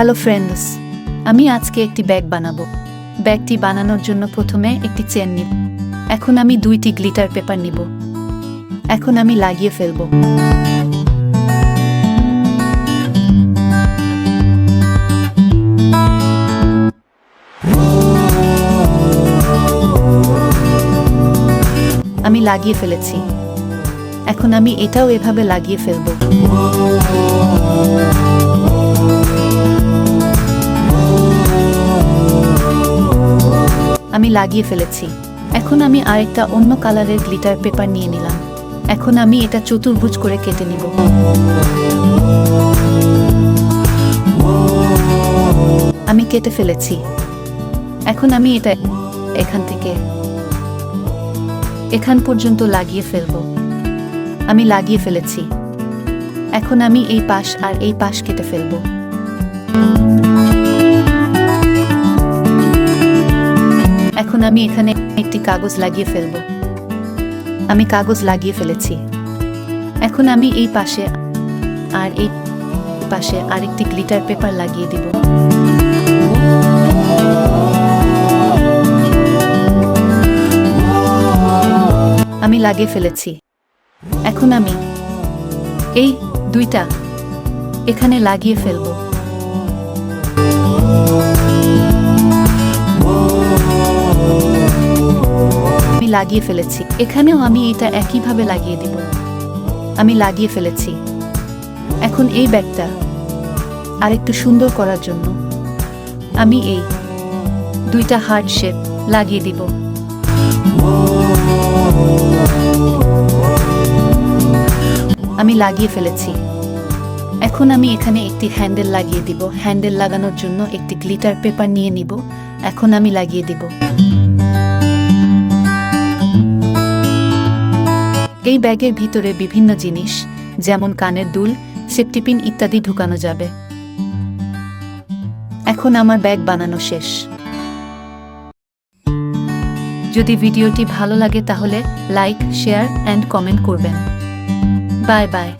Hello friends আমি আজকে একটি ব্যাগ বানাবো। ব্যাগটি বানানোর জন্য প্রথমে একটি চেন নিব। এখন আমি দুইটি গ্লিটার পেপার নিব। এখন আমি লাগিয়ে ফেলব। আমি লাগিয়ে ফেলেছি। এখন আমি এটাও এভাবে লাগিয়ে ফেলব। আমি লাগিয়ে ফেলেছি। এখন আমি আরেকটা অন্য কালারের গ্লিটার পেপার নিয়ে নিলাম। এখন আমি এটা চতুর্ভুজ করে কেটে নিব। আমি কেটে ফেলেছি। এখন আমি এটা এখান থেকে, এখান পর্যন্ত লাগিয়ে ফেলব। আমি লাগিয়ে ফেলেছি। এখন আমি এই পাশ আর এই পাশ কেটে ফেলব। এখন আমি এখানে একটি কাগজ লাগিয়ে ফেলব। আমি কাগজ লাগিয়ে ফেলেছি। এখন আমি এই পাশে আর এই পাশে আরেকটি গ্লিটার পেপার লাগিয়ে দিব। আমি লাগিয়ে ফেলেছি। এখন আমি এই দুইটা এখানে লাগিয়ে ফেলব। লাগিয়ে ফেলেছি। এখানেও আমি এটা একইভাবে লাগিয়ে দিব। আমি লাগিয়ে ফেলেছি। এখন এই ব্যাগটা আরেকটু সুন্দর করার জন্য আমি এই দুইটা হার্ট শেপ লাগিয়ে দিব। আমি লাগিয়ে ফেলেছি। এখন আমি এখানে একটি হ্যান্ডেল লাগিয়ে দিব। হ্যান্ডেল লাগানোর জন্য একটি গ্লিটার পেপার নিয়ে নিব। এখন আমি লাগিয়ে দিব। এই ব্যাগের ভিতরে বিভিন্ন জিনিস, যেমন কানের দুল, সেফটিপিন ইত্যাদি ঢুকানো যাবে। এখন আমার ব্যাগ বানানো শেষ। যদি ভিডিওটি ভালো লাগে তাহলে লাইক, শেয়ার, অ্যান্ড কমেন্ট করবেন। Bye bye.